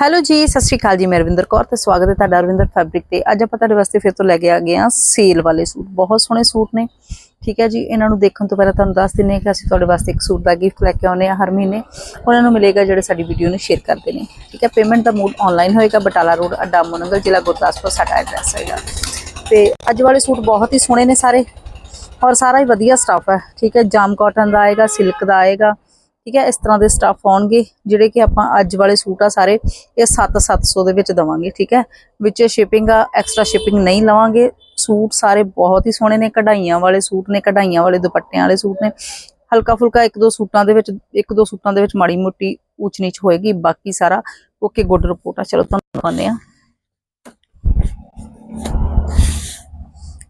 Hello ਜੀ, ਸਤਿ ਸ਼੍ਰੀ ਅਕਾਲ ਜੀ, ਮੈਂ ਰਵਿੰਦਰ ਕੌਰ ਤੇ ਸਵਾਗਤ ਹੈ ਤੁਹਾਡਾ ਰਵਿੰਦਰ ਫੈਬਰਿਕ ਤੇ। ਅੱਜ ਆਪਾਂ ਤੁਹਾਡੇ ਵਾਸਤੇ ਫਿਰ ਤੋਂ ਲੈ ਕੇ ਆ ਗਏ ਹਾਂ ਸੇਲ ਵਾਲੇ ਸੂਟ, ਬਹੁਤ ਸੋਹਣੇ ਸੂਟ ਨੇ। ਠੀਕ ਹੈ ਜੀ, ਇਹਨਾਂ ਨੂੰ ਦੇਖਣ ਤੋਂ ਪਹਿਲਾਂ ਤੁਹਾਨੂੰ ਦੱਸ ਦਿੰਨੇ ਕਿ ਅਸੀਂ ਤੁਹਾਡੇ ਵਾਸਤੇ ਇੱਕ ਸੂਟ ਦਾ ਗਿਫਟ ਲੈ ਕੇ ਆਉਨੇ ਆ ਹਰ ਮਹੀਨੇ। ਉਹਨਾਂ ਨੂੰ ਮਿਲੇਗਾ ਜਿਹੜੇ ਸਾਡੀ ਵੀਡੀਓ ਨੂੰ ਸ਼ੇਅਰ ਕਰਦੇ ਨੇ। ਠੀਕ ਹੈ ਪੇਮੈਂਟ ਦਾ ਮੋਡ ਆਨਲਾਈਨ ਹੋਏਗਾ, ਬਟਾਲਾ ਰੋਡ, ਅੱਡਾ ਮੋਨੰਗਲ, ਜ਼ਿਲ੍ਹਾ ਗੁਰਦਾਸਪੁਰ, ਸਾਡਾ ਐਡਰੈਸ ਹੈਗਾ। ਤੇ ਅੱਜ ਵਾਲੇ ਸੂਟ ਬਹੁਤ ਹੀ ਸੋਹਣੇ ਨੇ ਸਾਰੇ ਔਰ ਸਾਰਾ ਹੀ ਵਧੀਆ ਸਟਾਫ ਹੈ। ਠੀਕ ਹੈ, ਜਾਮ ਕਾਟਨ ਦਾ ਆਏਗਾ ਸਿਲਕ ਦਾ ਆਏਗਾ। ਠੀਕ ਹੈ, ਇਸ ਤਰ੍ਹਾਂ ਦੇ ਸਟਾਫ ਆਉਣਗੇ, ਜਿਹੜੇ ਕਿ ਆਪਾਂ ਅੱਜ ਵਾਲੇ ਸੂਟ ਆ ਸਾਰੇ, ਇਹ 7-700 ਦੇ ਵਿੱਚ ਦਵਾਂਗੇ, ਠੀਕ ਹੈ। ਵਿੱਚ ਸ਼ਿਪਿੰਗ ਆ ਐਕਸਟਰਾ ਸ਼ਿਪਿੰਗ ਨਹੀਂ ਲਵਾਂਗੇ। ਸੂਟ ਸਾਰੇ ਬਹੁਤ ਹੀ ਸੋਹਣੇ ਨੇ, ਕਢਾਈਆਂ ਵਾਲੇ ਸੂਟ ਨੇ, ਕਢਾਈਆਂ ਵਾਲੇ ਦੁਪੱਟਿਆਂ ਵਾਲੇ ਸੂਟ ਨੇ। ਹਲਕਾ ਫੁਲਕਾ ਇੱਕ ਦੋ ਸੂਟਾਂ ਦੇ ਵਿੱਚ, ਇੱਕ ਦੋ ਸੂਟਾਂ ਦੇ ਵਿੱਚ ਮਾੜੀ ਮੋਟੀ ਉੱਚ ਨੀਚ ਹੋਏਗੀ, ਬਾਕੀ ਸਾਰਾ ਓਕੇ, ਗੁੱਡ ਰਿਪੋਰਟ ਆ। ਚਲੋ, ਤੁਹਾਨੂੰ ਦਿਖਾਉਂਦੇ ਆ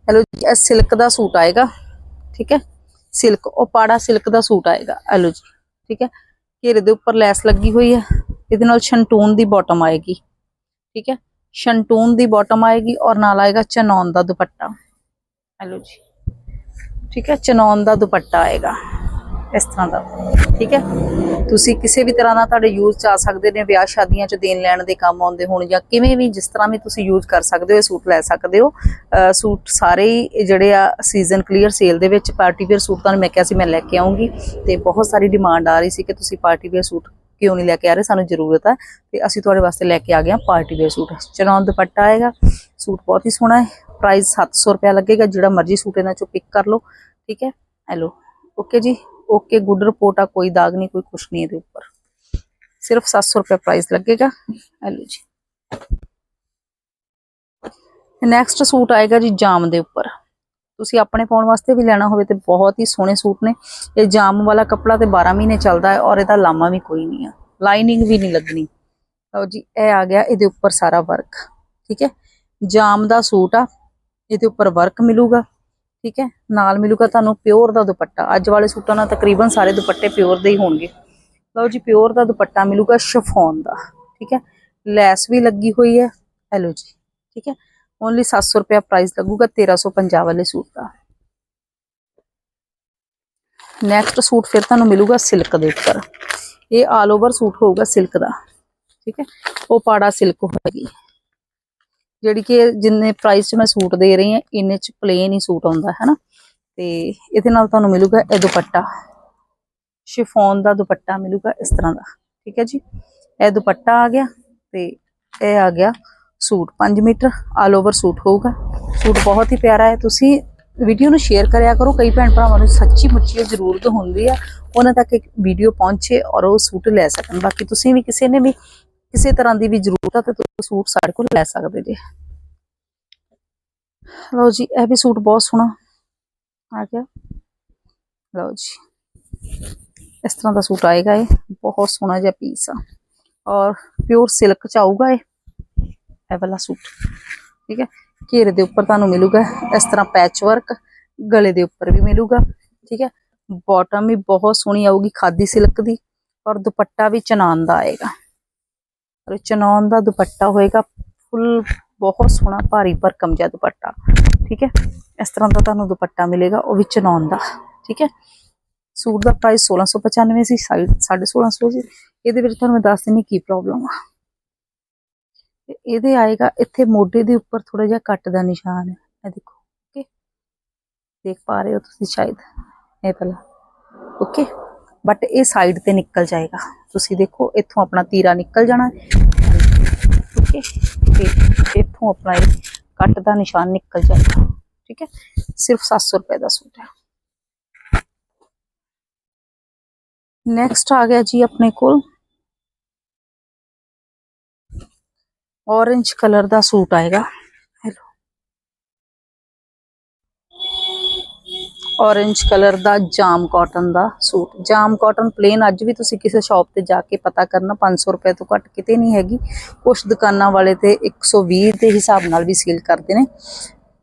ਹੈਲੋ ਜੀ, ਇਹ ਸਿਲਕ ਦਾ ਸੂਟ ਆਏਗਾ, ਠੀਕ ਹੈ। ਸਿਲਕ ਉਹ ਪਾੜਾ ਸਿਲਕ ਦਾ ਸੂਟ ਆਏਗਾ। ਹੈਲੋ ਜੀ। ਠੀਕ ਹੈ? ਘੇਰੇ ਦੇ ਉੱਪਰ ਲੈਸ ਲੱਗੀ ਹੋਈ ਹੈ। ਇਹਦੇ ਨਾਲ ਸ਼ੰਟੂਨ ਦੀ ਬਾਟਮ ਆਏਗੀ। ਠੀਕ ਹੈ? ਸ਼ੰਟੂਨ ਦੀ ਬਾਟਮ ਆਏਗੀ ਔਰ ਨਾਲ ਆਏਗਾ ਚਨੌਨ ਦਾ ਦੁਪੱਟਾ। ਹੈਲੋ ਜੀ। ਠੀਕ ਹੈ? ਚਨੌਨ ਦਾ ਦੁਪੱਟਾ ਆਏਗਾ। ਇਸ ਤਰ੍ਹਾਂ ਦਾ। ਠੀਕ ਹੈ? ਤੁਸੀਂ ਕਿਸੇ ਵੀ ਤਰ੍ਹਾਂ ਦਾ ਤੁਹਾਡੇ ਯੂਜ਼ ਚ ਆ ਸਕਦੇ ਨੇ, ਵਿਆਹ ਸ਼ਾਦੀਆਂ ਚ ਦੇਣ ਲੈਣ ਦੇ ਕੰਮ ਆਉਂਦੇ ਹੋਣ ਜਾਂ ਕਿਵੇਂ ਵੀ ਜਿਸ ਤਰ੍ਹਾਂ ਵੀ ਤੁਸੀਂ ਯੂਜ਼ ਕਰ ਸਕਦੇ ਹੋ, ਇਹ ਸੂਟ ਲੈ ਸਕਦੇ ਹੋ। ਸੂਟ ਸਾਰੇ ਹੀ ਜਿਹੜੇ ਆ ਸੀਜ਼ਨ ਕਲੀਅਰ ਸੇਲ ਦੇ ਵਿੱਚ ਪਾਰਟੀ ਵੇਅਰ ਸੂਟ ਤੁਹਾਨੂੰ ਮੈਂ ਕਿਹਾ ਸੀ ਮੈਂ ਲੈ ਕੇ ਆਉਂਗੀ ਤੇ ਬਹੁਤ ਸਾਰੀ ਡਿਮਾਂਡ ਆ ਰਹੀ ਸੀ ਕਿ ਤੁਸੀਂ ਪਾਰਟੀ ਵੇਅਰ ਸੂਟ ਕਿਉਂ ਨਹੀਂ ਲੈ ਕੇ ਆ ਰਹੇ? ਸਾਨੂੰ ਜ਼ਰੂਰਤ ਹੈ ਤੇ ਅਸੀਂ ਤੁਹਾਡੇ ਵਾਸਤੇ ਲੈ ਕੇ ਆ ਗਏ ਹਾਂ ਪਾਰਟੀ ਵੇਅਰ ਸੂਟ। ਚਨੌਨ ਦੁਪੱਟਾ ਆਏਗਾ, ਸੂਟ ਬਹੁਤ ਹੀ ਸੋਹਣਾ ਹੈ ਪ੍ਰਾਈਸ 700 ਰੁਪਿਆ ਲੱਗੇਗਾ, ਜਿਹੜਾ ਮਰਜ਼ੀ ਸੂਟ ਇਹਨਾਂ ਚੋਂ ਪਿਕ ਕਰ ਲਓ। ਠੀਕ ਹੈ? ਹੈਲੋ ਓਕੇ ਜੀ? ਓਕੇ ਗੁੱਡ ਰਿਪੋਰਟ ਆ, ਕੋਈ ਦਾਗ ਨਹੀਂ, ਕੋਈ ਕੁਛ ਨਹੀਂ ਇਹਦੇ ਉੱਪਰ। ਸਿਰਫ 700 ਰੁਪਏ ਪ੍ਰਾਈਸ ਲੱਗੇਗਾ। ਹੈਲੋ ਜੀ। ਨੈਕਸਟ ਸੂਟ ਆਏਗਾ ਜੀ ਜਾਮ ਦੇ ਉੱਪਰ। ਤੁਸੀਂ ਆਪਣੇ ਪਾਉਣ ਵਾਸਤੇ ਵੀ ਲੈਣਾ ਹੋਵੇ ਤੇ ਬਹੁਤ ਹੀ ਸੋਹਣੇ ਸੂਟ ਨੇ। ਇਹ ਜਾਮ ਵਾਲਾ ਕੱਪੜਾ ਤੇ 12 ਮਹੀਨੇ ਚੱਲਦਾ ਹੈ ਔਰ ਇਹਦਾ ਲਾਮਾ ਵੀ ਕੋਈ ਨਹੀਂ ਆ। ਲਾਈਨਿੰਗ ਵੀ ਨਹੀਂ ਲੱਗਣੀ। ਲਓ ਜੀ, ਇਹ ਆ ਗਿਆ ਇਹਦੇ ਉੱਪਰ ਸਾਰਾ ਵਰਕ ਠੀਕ ਹੈ? ਜਾਮ ਦਾ ਸੂਟ ਆ, ਇਹਦੇ ਉੱਪਰ ਵਰਕ ਮਿਲੂਗਾ। ਠੀਕ ਹੈ? ਨਾਲ ਮਿਲੂਗਾ ਤੁਹਾਨੂੰ ਪਿਓਰ ਦਾ ਦੁਪੱਟਾ। ਅੱਜ ਵਾਲੇ ਸੂਟਾਂ ਨਾਲ ਤਕਰੀਬਨ ਸਾਰੇ ਦੁਪੱਟੇ ਪਿਓਰ ਦੇ ਹੀ ਹੋਣਗੇ। ਲਓ ਜੀ ਪਿਓਰ ਦਾ ਦੁਪੱਟਾ ਮਿਲੂਗਾ ਸ਼ਫੋਨ ਦਾ। ਠੀਕ ਹੈ? ਲੈਸ ਵੀ ਲੱਗੀ ਹੋਈ ਹੈ। ਹੈਲੋ ਜੀ, ਠੀਕ ਹੈ? ਓਨਲੀ 700 ਰੁਪਿਆ ਪ੍ਰਾਈਸ ਲੱਗੂਗਾ 1350 ਵਾਲੇ ਸੂਟ ਦਾ। ਨੈਕਸਟ ਸੂਟ ਫਿਰ ਤੁਹਾਨੂੰ ਮਿਲੂਗਾ ਸਿਲਕ ਦੇ ਉੱਪਰ। ਇਹ ਆਲ ਓਵਰ ਸੂਟ ਹੋਊਗਾ ਸਿਲਕ ਦਾ। ਠੀਕ ਹੈ? ਉਹ ਪਾੜਾ ਸਿਲਕ ਹੋਏਗੀ। ਜਿਹੜੀ ਕਿ ਜਿੰਨੇ ਪ੍ਰਾਈਸ 'ਚ ਮੈਂ ਸੂਟ ਦੇ ਰਹੀ ਹਾਂ, ਇੰਨੇ 'ਚ ਪਲੇਨ ਹੀ ਸੂਟ ਆਉਂਦਾ ਹੈ ਨਾ ਤੇ ਇਹਦੇ ਨਾਲ ਤੁਹਾਨੂੰ ਮਿਲੂਗਾ ਇਹ ਦੁਪੱਟਾ। ਸ਼ਿਫੋਨ ਦਾ ਦੁਪੱਟਾ ਮਿਲੂਗਾ ਇਸ ਤਰ੍ਹਾਂ ਦਾ, ਠੀਕ ਹੈ ਜੀ? ਇਹ ਦੁਪੱਟਾ ਆ ਗਿਆ ਤੇ ਇਹ ਆ ਗਿਆ suit 5 metre all over suit ਹੋਊਗਾ। ਸੂਟ ਬਹੁਤ ਹੀ ਪਿਆਰਾ ਹੈ, ਤੁਸੀਂ ਵੀਡੀਓ ਨੂੰ ਸ਼ੇਅਰ ਕਰਿਆ ਕਰੋ। ਕਈ ਭੈਣ ਭਰਾਵਾਂ ਨੂੰ ਸੱਚੀ ਮੁੱਚੀ ਜ਼ਰੂਰਤ ਹੁੰਦੀ ਆ, ਉਹਨਾਂ ਤੱਕ ਇੱਕ ਵੀਡੀਓ ਪਹੁੰਚੇ ਔਰ ਉਹ ਸੂਟ ਲੈ ਸਕਣ। ਬਾਕੀ ਤੁਸੀਂ ਵੀ ਕਿਸੇ ਨੇ ਵੀ ਕਿਸੇ ਤਰ੍ਹਾਂ ਦੀ ਵੀ ਜ਼ਰੂਰਤ ਆ ਤੇ ਤੁਸੀਂ ਸੂਟ ਸਾਡੇ ਕੋਲ ਲੈ ਸਕਦੇ ਜੇ। ਲਓ ਜੀ, ਇਹ ਵੀ ਸੂਟ ਬਹੁਤ ਸੋਹਣਾ ਆ ਗਿਆ। ਲਓ ਜੀ, ਇਸ ਤਰ੍ਹਾਂ ਦਾ ਸੂਟ ਆਏਗਾ ਇਹ, ਬਹੁਤ ਸੋਹਣਾ ਜਿਹਾ ਪੀਸ ਆ। ਔਰ ਪਿਓਰ ਸਿਲਕ ਚ ਆਊਗਾ ਇਹ ਇਹ ਵਾਲਾ ਸੂਟ। ਠੀਕ ਹੈ, ਘੇਰੇ ਦੇ ਉੱਪਰ ਤੁਹਾਨੂੰ ਮਿਲੂਗਾ, ਇਸ ਤਰ੍ਹਾਂ ਪੈਚ ਵਰਕ ਗਲੇ ਦੇ ਉੱਪਰ ਵੀ ਮਿਲੂਗਾ। ਠੀਕ ਹੈ ਬਾਟਮ ਵੀ ਬਹੁਤ ਸੋਹਣੀ ਆਊਗੀ ਖਾਦੀ ਸਿਲਕ ਦੀ, ਔਰ ਦੁਪੱਟਾ ਵੀ ਚਨਾਨ ਦਾ ਆਏਗਾ। ਔਰ ਚਨਾਨ ਦਾ ਦੁਪੱਟਾ ਹੋਏਗਾ ਫੁੱਲ ਬਹੁਤ ਸੋਹਣਾ ਭਾਰੀ ਭਰਕਮ ਜਿਹਾ ਦੁਪੱਟਾ, ਠੀਕ ਹੈ? ਇਸ ਤਰ੍ਹਾਂ ਦਾ ਤੁਹਾਨੂੰ ਦੁਪੱਟਾ ਮਿਲੇਗਾ, ਉਹ ਵੀ ਚਨਾਨ ਦਾ, ਠੀਕ ਹੈ? ਸੂਟ ਦਾ ਪ੍ਰਾਈਸ 1695 ਸੀ 1650 ਸੀ ਇਹਦੇ ਵਿੱਚ ਤੁਹਾਨੂੰ ਮੈਂ ਦੱਸ ਦਿੰਨੀ ਕੀ ਪ੍ਰੋਬਲਮ ਆ। ਇਹਦੇ ਆਏਗਾ, ਇੱਥੇ ਮੋਢੇ ਦੇ ਉੱਪਰ ਥੋੜਾ ਜਿਹਾ ਕੱਟ ਦਾ ਨਿਸ਼ਾਨ ਹੈ। ਇਹ ਦੇਖੋ ਓਕੇ ਦੇਖ ਪਾ ਰਹੇ ਹੋ ਤੁਸੀਂ ਸ਼ਾਇਦ, ਇਹ ਪਹਿਲਾਂ ਓਕੇ ਬਟ ਇਹ ਸਾਈਡ ਤੇ ਨਿਕਲ ਜਾਏਗਾ ਤੁਸੀਂ ਦੇਖੋ ਇੱਥੋਂ ਆਪਣਾ ਤੀਰਾ ਨਿਕਲ ਜਾਣਾ ਓਕੇ ਤੇ ਇੱਥੋਂ ਆਪਣਾ ਇਹ ਕੱਟ ਦਾ ਨਿਸ਼ਾਨ ਨਿਕਲ ਜਾਏਗਾ ਠੀਕ ਹੈ ਸਿਰਫ 700 ਰੁਪਏ ਦਾ ਸੂਟ ਹੈ ਨੈਕਸਟ ਆ ਗਿਆ ਜੀ ਆਪਣੇ ਕੋਲ orange ਕਲਰ ਦਾ ਸੂਟ ਆਏਗਾ ਹੈਲੋ orange ਕਲਰ ਦਾ ਜਾਮ ਕਾਟਨ ਦਾ ਸੂਟ। ਜਾਮ ਕਾਟਨ ਪਲੇਨ ਅੱਜ ਵੀ ਤੁਸੀਂ ਕਿਸੇ ਸ਼ਾਪ ਤੇ ਜਾ ਕੇ ਪਤਾ ਕਰਨਾ 500 ਰੁਪਏ ਤੋਂ ਘੱਟ ਕਿਤੇ ਨਹੀਂ ਹੈਗੀ। ਕੁਝ ਦੁਕਾਨਾਂ ਵਾਲੇ ਤੇ 120 ਦੇ ਹਿਸਾਬ ਨਾਲ ਵੀ ਸੇਲ ਕਰਦੇ ਨੇ।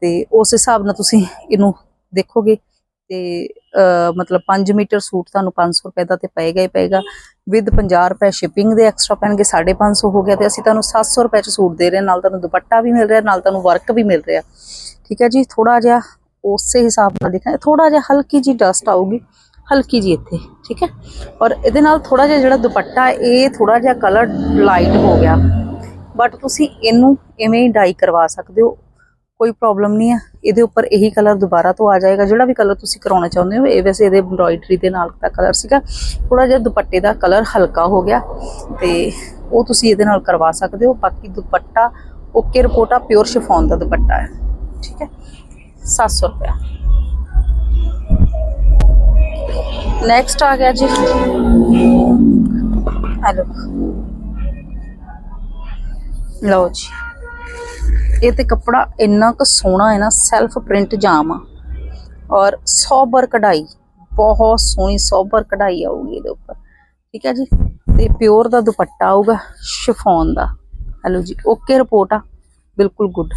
ਤੇ ਉਸ ਹਿਸਾਬ ਨਾਲ ਤੁਸੀਂ ਇਹਨੂੰ ਦੇਖੋਗੇ ਤੇ ਮਤਲਬ 5 ਮੀਟਰ ਸੂਟ ਤੁਹਾਨੂੰ 500 ਰੁਪਏ ਦਾ ਤੇ ਪਏਗਾ ਹੀ ਪਏਗਾ। ਵਿਦ 50 ਰੁਪਏ ਸ਼ਿਪਿੰਗ ਦੇ ਐਕਸਟਰਾ ਪੈਣਗੇ 550 ਹੋ ਗਿਆ ਤੇ ਅਸੀਂ ਤੁਹਾਨੂੰ 700 ਰੁਪਏ ਚ ਸੂਟ ਦੇ ਰਹੇ ਨਾਲ ਤੁਹਾਨੂੰ ਦੁਪੱਟਾ ਵੀ ਮਿਲ ਰਿਹਾ, ਨਾਲ ਤੁਹਾਨੂੰ ਵਰਕ ਵੀ ਮਿਲ ਰਿਹਾ। ਠੀਕ ਹੈ ਜੀ? ਥੋੜਾ ਜਿਹਾ ਉਸੇ ਹਿਸਾਬ ਨਾਲ ਦੇਖਣਾ ਥੋੜਾ ਜਿਹਾ ਹਲਕੀ ਜੀ ਡਸਟ ਆਊਗੀ, ਹਲਕੀ ਜੀ ਇੱਥੇ, ਠੀਕ ਹੈ? ਔਰ ਇਹਦੇ ਨਾਲ ਥੋੜਾ ਜਿਹਾ ਜਿਹੜਾ ਦੁਪੱਟਾ ਇਹ ਥੋੜਾ ਜਿਹਾ ਕਲਰ ਲਾਈਟ ਹੋ ਗਿਆ। ਬਟ ਤੁਸੀਂ ਇਹਨੂੰ ਇਵੇਂ ਹੀ ਡਾਈ ਕਰਵਾ ਸਕਦੇ ਹੋ, ਕੋਈ ਪ੍ਰੋਬਲਮ ਨਹੀਂ ਹੈ। ਇਹਦੇ ਉੱਪਰ ਇਹੀ ਕਲਰ ਦੁਬਾਰਾ ਤੋਂ ਆ ਜਾਏਗਾ, ਜਿਹੜਾ ਵੀ ਕਲਰ ਤੁਸੀਂ ਕਰਾਉਣਾ ਚਾਹੁੰਦੇ ਹੋ। ਇਹ ਵੈਸੇ ਇਹਦੇ ਐਮਬ੍ਰੋਇਡਰੀ ਦੇ ਨਾਲ ਦਾ ਕਲਰ ਸੀਗਾ। ਥੋੜਾ ਜਿਹਾ ਦੁਪੱਟੇ ਦਾ ਕਲਰ ਹਲਕਾ ਹੋ ਗਿਆ ਤੇ ਉਹ ਤੁਸੀਂ ਇਹਦੇ ਨਾਲ ਕਰਵਾ ਸਕਦੇ ਹੋ। ਬਾਕੀ ਦੁਪੱਟਾ ਓਕੇ ਰਿਪੋਰਟਾ ਪਿਓਰ ਸ਼ਿਫੋਨ ਦਾ ਦੁਪੱਟਾ ਹੈ, ਠੀਕ ਹੈ? 700 ਰੁਪਏ ਨੈਕਸਟ ਆ ਗਿਆ ਜੀ। ਹਲੋ ਲਓ। ਜੀ। ਇਹ ਤੇ ਕੱਪੜਾ ਇੰਨਾ ਕੁ ਸੋਹਣਾ ਹੈ ਨਾ ਸੈਲਫ ਪ੍ਰਿੰਟ ਜਾਮ ਆ। ਔਰ ਸੋਬਰ ਕਢਾਈ, ਬਹੁਤ ਸੋਹਣੀ ਸੋਬਰ ਕਢਾਈ ਆਊਗੀ ਇਹਦੇ ਉੱਪਰ। ਠੀਕ ਹੈ ਜੀ? ਤੇ ਪਿਓਰ ਦਾ ਦੁਪੱਟਾ ਆਊਗਾ, ਸ਼ਿਫੋਨ ਦਾ। ਹਲੋ ਜੀ ਓਕੇ ਰਿਪੋਰਟ ਆ। ਬਿਲਕੁਲ ਗੁੱਡ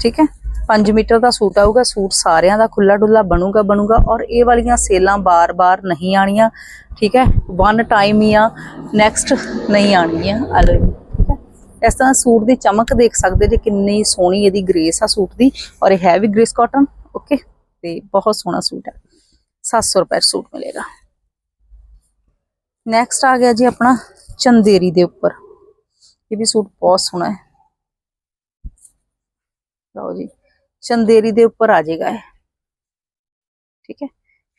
ਠੀਕ ਹੈ? 5 ਮੀਟਰ ਦਾ ਸੂਟ ਆਊਗਾ, ਸੂਟ ਸਾਰਿਆਂ ਦਾ ਖੁੱਲਾ ਡੁੱਲਾ ਬਣੂਗਾ ਬਣੂਗਾ ਔਰ ਇਹ ਵਾਲੀਆਂ ਸੇਲਾਂ ਬਾਰ-ਬਾਰ ਨਹੀਂ ਆਣੀਆਂ ਠੀਕ ਹੈ? ਵਨ ਟਾਈਮ ਹੀ ਆ ਨੈਕਸਟ ਨਹੀਂ ਆਣਗੀਆਂ ਹਲੋ ਜੀ ਠੀਕ ਹੈ? ਇਸ ਤਰ੍ਹਾਂ ਸੂਟ ਦੀ ਚਮਕ ਦੇਖ ਸਕਦੇ ਜੇ, ਕਿੰਨੀ ਸੋਹਣੀ ਇਹਦੀ ਗ੍ਰੇਸ ਆ ਸੂਟ ਦੀ ਔਰ ਇਹ ਹੈ ਵੀ ਗ੍ਰੇਸ ਕਾਟਨ ਓਕੇ ਤੇ ਬਹੁਤ ਸੋਹਣਾ ਸੂਟ ਹੈ। 700 ਰੁਪਏ ਦਾ ਸੂਟ ਮਿਲੇਗਾ। ਨੈਕਸਟ ਆ ਗਿਆ ਜੀ ਆਪਣਾ ਚੰਦੇਰੀ ਦੇ ਉੱਪਰ। ਇਹ ਵੀ ਸੂਟ ਬਹੁਤ ਸੋਹਣਾ ਹੈ। ਲਓ ਜੀ। ਚੰਦੇਰੀ ਦੇ ਉੱਪਰ ਆ ਜਾਏਗਾ ਇਹ ਠੀਕ ਹੈ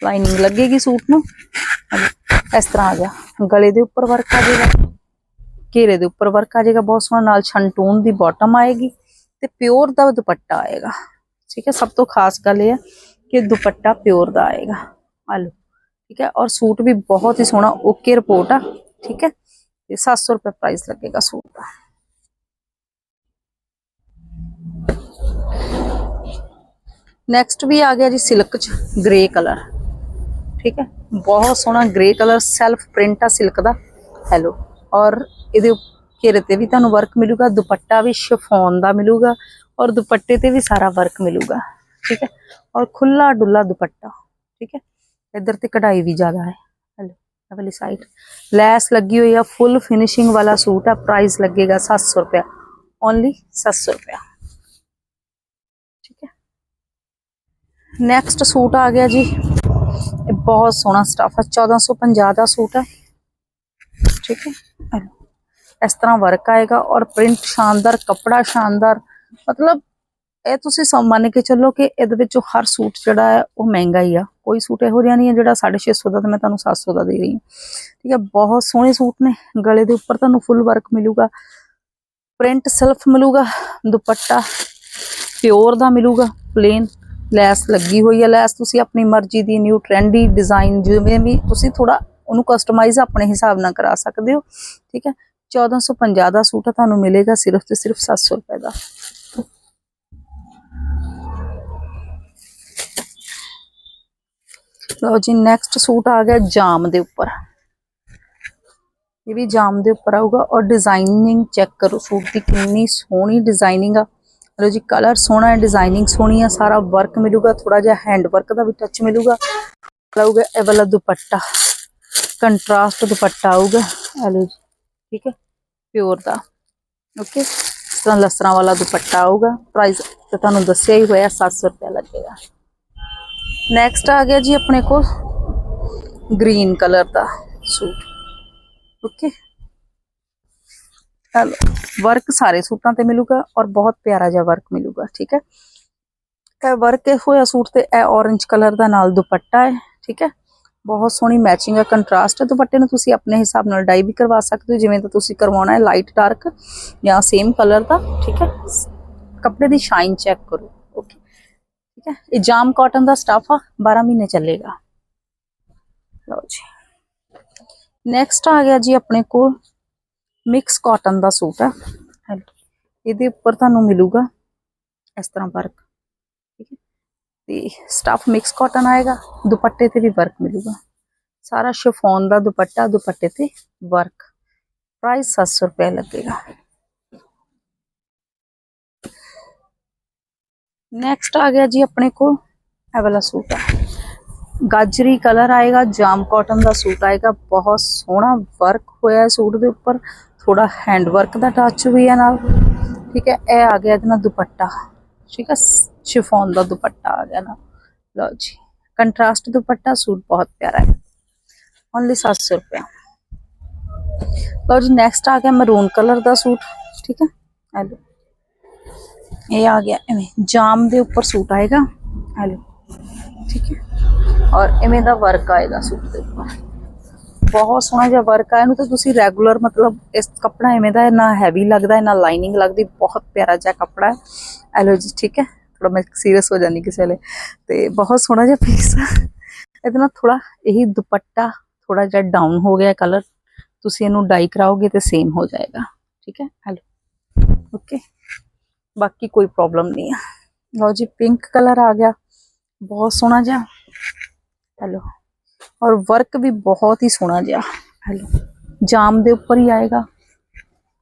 ਲਾਈਨਿੰਗ ਲੱਗੇਗੀ ਸੂਟ ਨੂੰ ਹਾਂਜੀ, ਇਸ ਤਰ੍ਹਾਂ ਆ ਗਿਆ ਗਲੇ ਦੇ ਉੱਪਰ ਵਰਕ ਆ ਜਾਏਗਾ ਘੇਰੇ ਦੇ ਉੱਪਰ ਵਰਕ ਆ ਜਾਏਗਾ ਬਹੁਤ ਸੋਹਣਾ ਨਾਲ ਛੰਟੂਨ ਦੀ ਬਾਟਮ ਆਏਗੀ ਤੇ ਪਿਓਰ ਦਾ ਦੁਪੱਟਾ ਆਏਗਾ ਠੀਕ ਹੈ ਸਭ ਤੋਂ ਖਾਸ ਗੱਲ ਇਹ ਹੈ ਕਿ ਦੁਪੱਟਾ ਪਿਓਰ ਦਾ ਆਏਗਾ ਆ ਲਓ ਠੀਕ ਹੈ ਔਰ ਸੂਟ ਵੀ ਬਹੁਤ ਹੀ ਸੋਹਣਾ ਓਕੇ ਰਿਪੋਰਟ ਆ ਠੀਕ ਹੈ ਤੇ 700 ਰੁਪਏ ਪ੍ਰਾਈਸ ਲੱਗੇਗਾ ਸੂਟ ਦਾ ਨੈਕਸਟ ਵੀ ਆ ਗਿਆ ਜੀ ਸਿਲਕ ਚ ਗ੍ਰੇ ਕਲਰ ਠੀਕ ਹੈ? ਬਹੁਤ ਸੋਹਣਾ ਗ੍ਰੇ ਕਲਰ ਸੈਲਫ ਪ੍ਰਿੰਟ ਆ ਸਿਲਕ ਦਾ। ਹੈਲੋ ਔਰ ਇਹਦੇ ਉੱਪ- ਘੇਰੇ ਤੇ ਵੀ ਤੁਹਾਨੂੰ ਵਰਕ ਮਿਲੂਗਾ, ਦੁਪੱਟਾ ਵੀ ਸ਼ਿਫੋਨ ਦਾ ਮਿਲੂਗਾ, ਔਰ ਦੁਪੱਟੇ ਤੇ ਵੀ ਸਾਰਾ ਵਰਕ ਮਿਲੂਗਾ। ਠੀਕ ਹੈ? ਔਰ ਖੁੱਲਾ ਡੁੱਲਾ ਦੁਪੱਟਾ। ਠੀਕ ਹੈ? ਇੱਧਰ ਤੇ ਕਢਾਈ ਵੀ ਜ਼ਿਆਦਾ ਹੈ। ਹੈਲੋ ਇਹ ਵਾਲੀ ਸਾਈਡ ਲੈਸ ਲੱਗੀ ਹੋਈ ਆ ਫੁੱਲ ਫਿਨਿਸ਼ਿੰਗ ਵਾਲਾ ਸੂਟ ਆ ਪ੍ਰਾਈਸ ਲੱਗੇਗਾ 700 ਰੁਪਇਆ। ਓਨਲੀ 700 ਰੁਪਇਆ ਠੀਕ ਹੈ ਨੈਕਸਟ ਸੂਟ ਆ ਗਿਆ ਜੀ। ਇਹ ਬਹੁਤ ਸੋਹਣਾ ਸਟਫ ਹੈ 1450 ਦਾ ਸੂਟ ਹੈ ਠੀਕ ਹੈ। ਇਸ ਤਰ੍ਹਾਂ ਵਰਕ ਆਏਗਾ ਔਰ ਪ੍ਰਿੰਟ ਸ਼ਾਨਦਾਰ, ਕੱਪੜਾ ਸ਼ਾਨਦਾਰ। ਮਤਲਬ ਇਹ ਤੁਸੀਂ ਸਮ ਮੰਨ ਕੇ ਚੱਲੋ ਕਿ ਇਹਦੇ ਵਿੱਚੋਂ ਹਰ ਸੂਟ ਜਿਹੜਾ ਹੈ ਉਹ ਮਹਿੰਗਾ ਹੀ ਆ। ਕੋਈ ਸੂਟ ਇਹੋ ਜਿਹਾ ਨਹੀਂ ਹੈ ਜਿਹੜਾ 650 ਦਾ ਤੇ ਮੈਂ ਤੁਹਾਨੂੰ 700 ਦਾ ਦੇ ਰਹੀ ਹਾਂ। ਠੀਕ ਹੈ, ਬਹੁਤ ਸੋਹਣੇ ਸੂਟ ਨੇ। ਗਲੇ ਦੇ ਉੱਪਰ ਤੁਹਾਨੂੰ ਫੁੱਲ ਵਰਕ ਮਿਲੂਗਾ। ਪ੍ਰਿੰਟ ਸੈਲਫ ਮਿਲੂਗਾ। ਦੁਪੱਟਾ ਪਿਓਰ ਦਾ ਮਿਲੂਗਾ। ਪਲੇਨ ਲੈਸ ਲੱਗੀ ਹੋਈ ਹੈ ਲੈਸ, ਤੁਸੀਂ ਆਪਣੀ ਮਰਜ਼ੀ ਦੀ ਨਿਊ ਟ੍ਰੈਂਡੀ ਡਿਜ਼ਾਈਨ ਜਿਵੇਂ ਵੀ ਤੁਸੀਂ ਥੋੜਾ ਉਹਨੂੰ ਕਸਟਮਾਈਜ਼ ਆਪਣੇ ਹਿਸਾਬ ਨਾਲ ਕਰਾ ਸਕਦੇ ਹੋ, ਠੀਕ ਹੈ? 1450 ਦਾ ਸੂਟ ਤੁਹਾਨੂੰ ਮਿਲੇਗਾ ਸਿਰਫ ਤੇ ਸਿਰਫ 700 ਰੁਪਏ ਦਾ। ਲਓ ਜੀ ਨੈਕਸਟ ਸੂਟ ਆ ਗਿਆ ਜਾਮ ਦੇ ਉੱਪਰ। ਇਹ ਵੀ ਜਾਮ ਦੇ ਉੱਪਰ ਆਊਗਾ ਔਰ ਡਿਜ਼ਾਈਨਿੰਗ ਚੈੱਕ ਕਰੋ, ਸੂਟ ਦੀ ਕਿੰਨੀ ਸੋਹਣੀ ਡਿਜ਼ਾਈਨਿੰਗ ਆ। ਲਓ ਜੀ ਕਲਰ ਸੋਹਣਾ ਹੈ ਡਿਜ਼ਾਈਨਿੰਗ ਸੋਹਣੀ ਆ ਸਾਰਾ ਵਰਕ ਮਿਲੂਗਾ ਥੋੜਾ ਜਿਹਾ ਹੈਂਡ ਵਰਕ ਦਾ ਵੀ ਟੱਚ ਮਿਲੂਗਾ। ਆਊਗਾ ਇਹ ਵਾਲਾ ਦੁਪੱਟਾ ਕੰਟਰਾਸਟ ਦੁਪੱਟਾ ਆਊਗਾ, ਇਹ ਲਓ ਜੀ, ਠੀਕ ਹੈ ਪਿਓਰ ਦਾ ਓਕੇ ਇਸ ਤਰ੍ਹਾਂ ਲਸਰਾਂ ਵਾਲਾ ਦੁਪੱਟਾ ਆਊਗਾ ਪ੍ਰਾਈਸ ਤੇ ਤੁਹਾਨੂੰ ਦੱਸਿਆ ਹੀ ਹੋਇਆ 700 ਰੁਪਏ ਲੱਗੇਗਾ। ਨੈਕਸਟ ਆ ਗਿਆ ਜੀ ਆਪਣੇ ਕੋਲ ਗ੍ਰੀਨ ਕਲਰ ਦਾ ਸੂਟ ਓਕੇ ਹਲੋ ਵਰਕ ਸਾਰੇ ਸੂਟਾਂ ਤੇ ਮਿਲੂਗਾ ਔਰ ਬਹੁਤ ਪਿਆਰਾ ਜਿਹਾ ਵਰਕ ਮਿਲੂਗਾ ਠੀਕ ਹੈ ਇਹ ਵਰਕ ਇਹ ਹੋਇਆ ਸੂਟ ਤੇ ਇਹ orange ਕਲਰ ਦਾ ਨਾਲ ਦੁਪੱਟਾ ਹੈ ਠੀਕ ਹੈ ਬਹੁਤ ਸੋਹਣੀ ਮੈਚਿੰਗ ਹੈ ਕੰਟਰਾਸਟ ਹੈ ਦੁਪੱਟੇ ਨੂੰ ਤੁਸੀਂ ਆਪਣੇ ਹਿਸਾਬ ਨਾਲ ਡਾਈ ਵੀ ਕਰਵਾ ਸਕਦੇ ਹੋ ਜਿਵੇਂ ਤਾਂ ਤੁਸੀਂ ਕਰਵਾਉਣਾ ਹੈ ਲਾਈਟ ਡਾਰਕ ਜਾਂ ਸੇਮ ਕਲਰ ਦਾ ਠੀਕ ਹੈ ਕੱਪੜੇ ਦੀ ਸ਼ਾਈਨ ਚੈੱਕ ਕਰੋ ਓਕੇ ਠੀਕ ਹੈ ਇਹ ਜਾਮ ਕਾਟਨ ਦਾ ਸਟਫ ਆ 12 ਮਹੀਨੇ ਚੱਲੇਗਾ ਲਓ ਜੀ ਨੈਕਸਟ ਆ ਗਿਆ ਜੀ ਆਪਣੇ ਕੋਲ ਮਿਕਸ ਕਾਟਨ ਦਾ ਸੂਟ ਹੈ। ਹੈਲੋ। ਇਹਦੇ ਉੱਪਰ ਤੁਹਾਨੂੰ ਮਿਲੂਗਾ ਇਸ ਤਰ੍ਹਾਂ ਵਰਕ ਠੀਕ ਹੈ। ਤੇ ਸਟਫ ਮਿਕਸ ਕਾਟਨ ਆਏਗਾ, ਦੁਪੱਟੇ ਤੇ ਵੀ ਵਰਕ ਮਿਲੂਗਾ। ਸਾਰਾ ਸ਼ਿਫੋਨ ਦਾ ਦੁਪੱਟਾ, ਦੁਪੱਟੇ ਤੇ ਵਰਕ ਪ੍ਰਾਈਸ 700 ਰੁਪਏ ਲੱਗੇਗਾ। ਨੈਕਸਟ ਆ ਗਿਆ ਜੀ ਆਪਣੇ ਕੋਲ। ਇਹ ਵਾਲਾ ਸੂਟ ਆ ਗਾਜਰੀ ਕਲਰ ਆਏਗਾ, ਜਾਮ ਕਾਟਨ ਦਾ ਸੂਟ ਆਏਗਾ। ਬਹੁਤ ਸੋਹਣਾ ਵਰਕ ਹੋਇਆ ਹੈ ਸੂਟ ਦੇ ਉੱਪਰ। ਥੋੜਾ ਹੈਂਡ ਵਰਕ ਦਾ ਟੱਚ ਵੀ ਹੈ ਨਾਲ, ਠੀਕ ਹੈ, ਇਹ ਆ ਗਿਆ ਇਹਦੇ ਨਾਲ ਦੁਪੱਟਾ, ਠੀਕ ਹੈ ਸ਼ਿਫੋਨ ਦਾ ਦੁਪੱਟਾ ਆ ਗਿਆ ਨਾ ਲਓ ਜੀ ਕੰਟਰਾਸਟ ਦੁਪੱਟਾ ਸੂਟ ਬਹੁਤ ਪਿਆਰਾ ਹੈ ਓਨਲੀ 700 ਰੁਪਏ ਲਓ ਜੀ ਨੈਕਸਟ ਆ ਗਿਆ ਮਰੂਨ ਕਲਰ ਦਾ ਸੂਟ, ਠੀਕ ਹੈ ਆ ਲਓ, ਇਹ ਆ ਗਿਆ ਐਵੇਂ ਜਾਮ ਦੇ ਉੱਪਰ ਸੂਟ ਆਏਗਾ ਆ ਲਓ, ਠੀਕ ਹੈ, ਔਰ ਐਵੇਂ ਦਾ ਵਰਕ ਆਏਗਾ ਸੂਟ ਦੇ ਉੱਪਰ। ਬਹੁਤ ਸੋਹਣਾ ਜਿਹਾ ਵਰਕ ਆ, ਇਹਨੂੰ ਤਾਂ ਤੁਸੀਂ ਰੈਗੂਲਰ ਮਤਲਬ ਇਸ ਕੱਪੜਾ ਐਵੇਂ ਦਾ ਨਾ ਹੈਵੀ ਲੱਗਦਾ ਨਾ ਲਾਈਨਿੰਗ ਲੱਗਦੀ, ਬਹੁਤ ਪਿਆਰਾ ਜਿਹਾ ਕੱਪੜਾ ਹੈ। ਐਲੋ ਜੀ, ਠੀਕ ਹੈ? ਥੋੜਾ ਮੈਂ ਸੀਰੀਅਸ ਹੋ ਜਾਂਦੀ ਕਿਸੇ ਵੇਲੇ। ਤੇ ਬਹੁਤ ਸੋਹਣਾ ਜਿਹਾ ਪੀਸ ਆ। ਇਹਦੇ ਨਾਲ ਥੋੜਾ ਇਹੀ ਦੁਪੱਟਾ ਥੋੜਾ ਜਿਹਾ ਡਾਊਨ ਹੋ ਗਿਆ ਕਲਰ ਤੁਸੀਂ ਇਹਨੂੰ ਡਾਈ ਕਰਾਓਗੇ ਤੇ ਸੇਮ ਹੋ ਜਾਏਗਾ। ਠੀਕ ਹੈ? ਹੈਲੋ ਓਕੇ ਬਾਕੀ ਕੋਈ ਪ੍ਰੋਬਲਮ ਨਹੀਂ ਆ। ਲਓ ਜੀ ਪਿੰਕ ਕਲਰ ਆ ਗਿਆ। ਬਹੁਤ ਸੋਹਣਾ ਜਿਹਾ। ਹੈਲੋ ਔਰ ਵਰਕ ਵੀ ਬਹੁਤ ਹੀ ਸੋਹਣਾ ਜਿਹਾ। ਹੈਲੋ ਜਾਮ ਦੇ ਉੱਪਰ ਹੀ ਆਏਗਾ।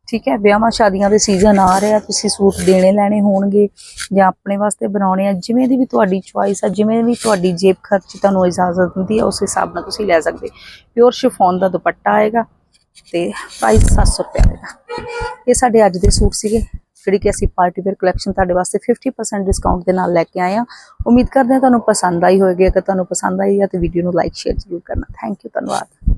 ਠੀਕ ਹੈ, ਵਿਆਹਾਂ ਸ਼ਾਦੀਆਂ ਦੇ ਸੀਜ਼ਨ ਆ ਰਿਹਾ ਤੁਸੀਂ ਸੂਟ ਦੇਣੇ ਲੈਣੇ ਹੋਣਗੇ ਜਾਂ ਆਪਣੇ ਵਾਸਤੇ ਬਣਾਉਣੇ ਆ, ਜਿਵੇਂ ਦੀ ਵੀ ਤੁਹਾਡੀ ਚੁਆਇਸ ਆ, ਜਿਵੇਂ ਵੀ ਤੁਹਾਡੀ ਜੇਬ ਖਰਚ ਤੁਹਾਨੂੰ ਇਜਾਜ਼ਤ ਦਿੰਦੀ ਹੈ ਉਸ ਹਿਸਾਬ ਨਾਲ ਤੁਸੀਂ ਲੈ ਸਕਦੇ। ਪਿਓਰ ਸ਼ਿਫੋਨ ਦਾ ਦੁਪੱਟਾ ਆਏਗਾ ਤੇ ਪ੍ਰਾਈਸ 700 ਰੁਪਏ ਆਏਗਾ। ਇਹ ਸਾਡੇ ਅੱਜ ਦੇ ਸੂਟ ਸੀਗੇ। ਜਿਹੜੀ ਕਿ ਅਸੀਂ ਪਾਰਟੀ ਵੇਅਰ ਕਲੈਕਸ਼ਨ ਤੁਹਾਡੇ ਵਾਸਤੇ 50% ਡਿਸਕਾਊਂਟ ਦੇ ਨਾਲ ਲੈ ਕੇ ਆਏ ਹਾਂ। ਉਮੀਦ ਕਰਦੇ ਹਾਂ ਤੁਹਾਨੂੰ ਪਸੰਦ ਆਈ ਹੋਵੇਗੀ। ਅਗਰ ਤੁਹਾਨੂੰ ਪਸੰਦ ਆਈ ਹੈ ਤਾਂ ਵੀਡੀਓ ਨੂੰ ਲਾਈਕ ਸ਼ੇਅਰ ਜ਼ਰੂਰ ਕਰਨਾ। ਥੈਂਕ ਯੂ ਧੰਨਵਾਦ।